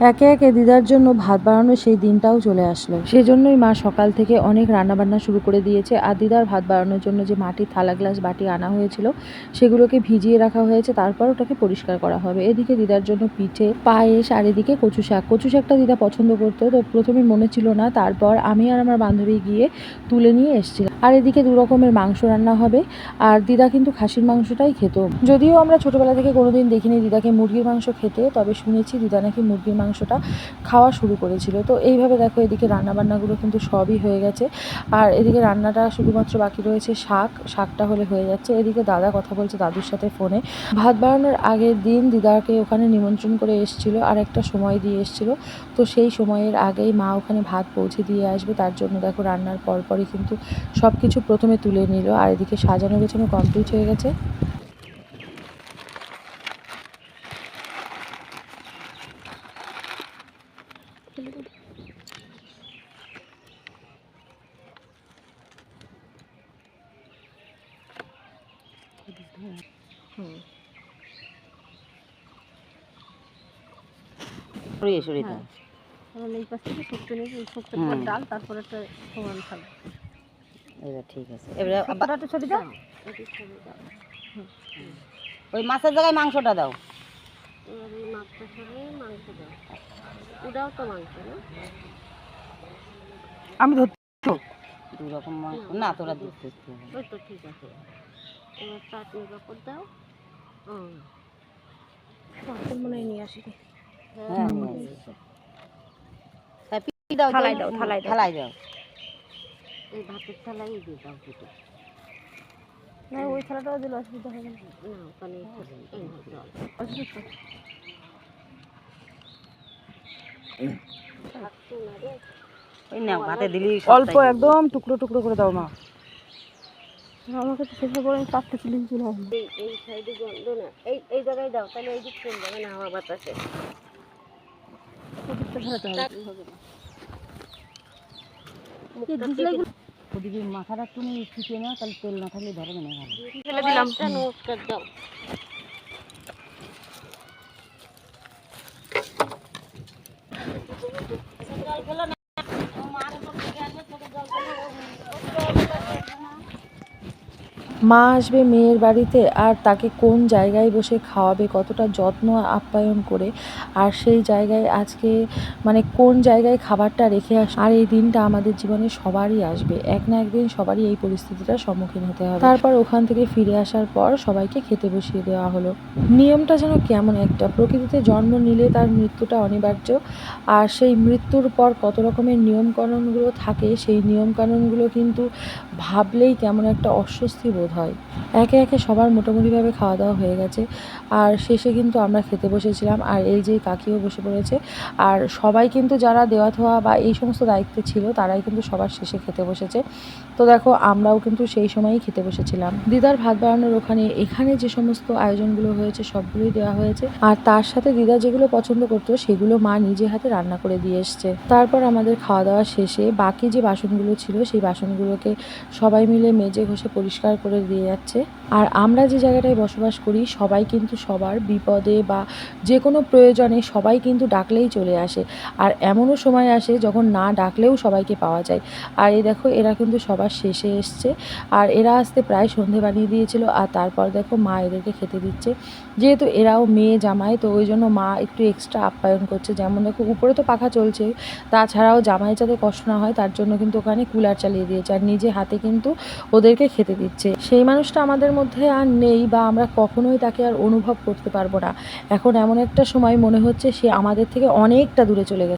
একে একে দিদার জন্য ভাত বানানোর সেই দিনটাও চলে আসলো। সেজন্যই মা সকাল থেকে অনেক রান্নাবান্না শুরু করে দিয়েছে আর দিদার ভাত বানানোর জন্য যে মাটির থালা গ্লাস বাটি আনা হয়েছিল, সেগুলোকে ভিজিয়ে রাখা হয়েছে, তারপর ওটাকে পরিষ্কার করা হবে। এদিকে দিদার জন্য পিঠে, পায়েস আর এদিকে কচু শাক। কচু শাকটা দিদা পছন্দ করতো, তো প্রথমে মনে ছিল না, তারপর আমি আর আমার বান্ধবী গিয়ে তুলে নিয়ে এসেছিলাম। আর এদিকে দু রকমের মাংস রান্না হবে, আর দিদা কিন্তু খাসির মাংসটাই খেত। যদিও আমরা ছোটবেলা থেকে কোনোদিন দেখিনি দিদাকে মুরগির মাংস খেতে, তবে শুনেছি দিদা নাকি মুরগির মাংসটা খাওয়া শুরু করেছিল। তো এইভাবে দেখো এদিকে রান্নাবান্নাগুলো কিন্তু সবই হয়ে গেছে। আর এদিকে রান্নাটা শুধুমাত্র বাকি রয়েছে শাক। শাকটা হলে হয়ে যাচ্ছে। এদিকে দাদা কথা বলছে দাদুর সাথে ফোনে। ভাত বানানোর আগের দিন দিদাকে ওখানে নিমন্ত্রণ করে এসেছিল আর একটা সময় দিয়ে এসেছিল। তো সেই সময়ের আগেই মা ওখানে ভাত পৌঁছে দিয়ে আসবে। তার জন্য দেখো রান্নার পরপরই কিন্তু সব কিছু প্রথমে তুলে নিল। আর এদিকে সাজানো গোছানো কমপ্লিট হয়ে গেছে। সরিয়ে সরিয়ে দাও কারণ এই পাশ থেকে শুক্তো নিয়ে শুক্তোর পর ডাল তারপর একটা সমান থাকবে। এবার ঠিক আছে। এবারে আবার শুক্তোটা দাও। ওই মাছের জায়গায় মাংসটা দাও। মাছটা মাংস দাও। ওটাও তো মাংস না? আমি ধরছি। দু রকম মাংস। না তোরা দিচ্ছিস ওই তো ঠিক আছে। এবার চাটনি কাপড় দাও। পাপড় মনে নিয়ে আসি রে। হ্যাঁ পিঠি দাও থালায় দাও, থালায় দাও। থালায় দাও। এই ভাতের থালাই দিয়ে দাও দুটো। না ওই থালাটাও দিলে অসুবিধা হবে না। ওখানে ওই না ভাতে দিলি অল্প একদম টুকরো টুকরো করে দাও মা। আমাকে তো শেষে করে আমি চারটে সিলিং চলে আসব এই এই সাইডে গন্ধ না এই এই জায়গায় দাও তাহলে এই দিক চলে যাবে না হাওয়া বাতাসে ওদিকে মাথাটা একটু শিখে নাও তাহলে তেল না থাকলে ধরবে না ভালো ফেলে দিলাম নমস্কার দাও মা আসবে মেয়ের বাড়িতে আর তাকে কোন জায়গায় বসে খাওয়াবে, কতটা যত্ন আপ্যায়ন করে আর সেই জায়গায় আজকে মানে কোন জায়গায় খাবারটা রেখে আস, আর এই দিনটা আমাদের জীবনে সবারই আসবে। এক না একদিন সবারই এই পরিস্থিতিটার সম্মুখীন হতে হবে। তারপর ওখান থেকে ফিরে আসার পর সবাইকে খেতে বসিয়ে দেওয়া হলো। নিয়মটা যেন কেমন একটা, প্রকৃতিতে জন্ম নিলে তার মৃত্যুটা অনিবার্য আর সেই মৃত্যুর পর কত রকমের নিয়মকানুনগুলো থাকে, সেই নিয়মকানুনগুলো কিন্তু ভাবলেই কেমন একটা অস্বস্তি বোধ হয়। একে একে সবার মোটামুটিভাবে খাওয়া দাওয়া হয়ে গেছে। আর শেষে কিন্তু আমরা খেতে বসেছিলাম। আর এই যে কাকিও বসে পড়েছে, আর সবাই কিন্তু যারা দেওয়া থোয়া বা এই সমস্ত দায়িত্বে ছিল, তারাই কিন্তু সবার শেষে খেতে বসেছে। তো দেখো, আমরাও কিন্তু সেই সময়ই খেতে বসেছিলাম। দিদার ভাত বানানোর ওখানে এখানে যে সমস্ত আয়োজনগুলো হয়েছে, সবগুলোই দেওয়া হয়েছে। আর তার সাথে দিদা যেগুলো পছন্দ করতো, সেগুলো মা নিজে হাতে রান্না করে দিয়ে এসছে। তারপর আমাদের খাওয়া দাওয়া শেষে বাকি যে বাসনগুলো ছিল, সেই বাসনগুলোকে সবাই মিলে মেজে ঘষে পরিষ্কার করে দিয়ে যাচ্ছে। আর আমরা যে জায়গাটায় বসবাস করি, সবাই কিন্তু সবার বিপদে বা যে কোনো প্রয়োজনে সবাই কিন্তু ডাকলেই চলে আসে। আর এমনও সময় আসে যখন না ডাকলেও সবাইকে পাওয়া যায়। আর এই দেখো, এরা কিন্তু সবার শেষে এসছে। আর এরা আসতে প্রায় সন্ধে বানিয়ে দিয়েছিল। আর তারপর দেখো মা এদেরকে খেতে দিচ্ছে। যেহেতু এরাও মেয়ে জামাই, তো ওই জন্য মা একটু এক্সট্রা আপ্যায়ন করছে। যেমন দেখো, উপরে তো পাখা চলছে, তাছাড়াও জামাই যাতে কষ্ট না হয়, তার জন্য কিন্তু ওখানে কুলার চালিয়ে দিয়েছে। আর নিজে হাতে কিন্তু ওদেরকে খেতে দিচ্ছে। সেই মানুষটা আমাদের মধ্যে আর নেই বা আমরা কখনোই তাকে আর অনুভব করতে পারব না। এখন এমন একটা সময় মনে হচ্ছে, সে আমাদের থেকে অনেকটা দূরে চলে গেছে।